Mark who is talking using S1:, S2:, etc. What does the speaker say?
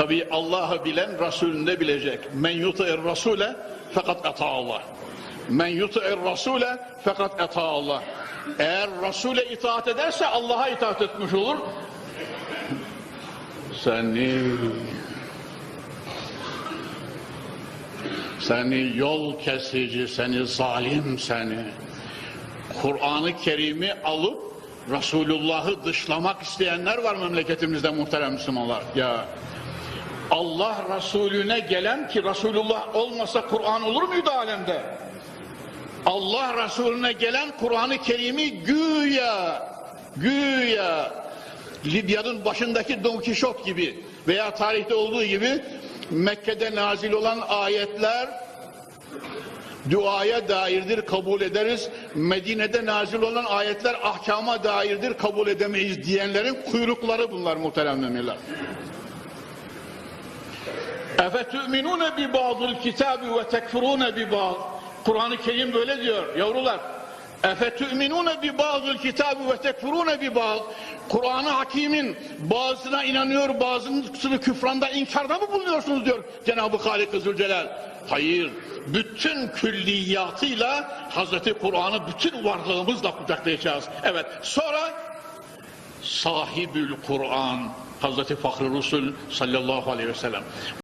S1: Tabi Allah'ı bilen Resulünü de bilecek. Men yuti'ir Rasule fakat ata Allah. Men yuti'ir Rasule fakat ata Allah. Eğer Resul'e itaat ederse Allah'a itaat etmiş olur. Seni seni yol kesici, seni zalim seni. Kur'an-ı Kerim'i alıp Resulullah'ı dışlamak isteyenler var memleketimizde muhterem Müslümanlar. Ya Allah Resulüne gelen ki Resulullah olmasa Kur'an olur muydu alemde? Allah Resulüne gelen Kur'an-ı Kerim'i güya güya Libya'nın başındaki Don Kişot gibi veya tarihte olduğu gibi Mekke'de nazil olan ayetler duaya dairdir kabul ederiz. Medine'de nazil olan ayetler ahkama dairdir kabul edemeyiz diyenlerin kuyrukları bunlar muhterem müminler. Kitabi ve tekfurune bi ba'd. Kur'an-ı Kerim böyle diyor yavrular. Kitabi ve tekfurune bi ba'd. Kur'an-ı Hakim'in bazısına inanıyor, bazısını küfranda inkarda mı bulunuyorsunuz diyor Cenab-ı Halik-i Zülcelal. Hayır, bütün külliyatıyla Hazreti Kur'an'ı bütün varlığımızla kucaklayacağız. Evet, sonra sahibül Kur'an Hazreti Fahri Resul sallallahu aleyhi ve sellem.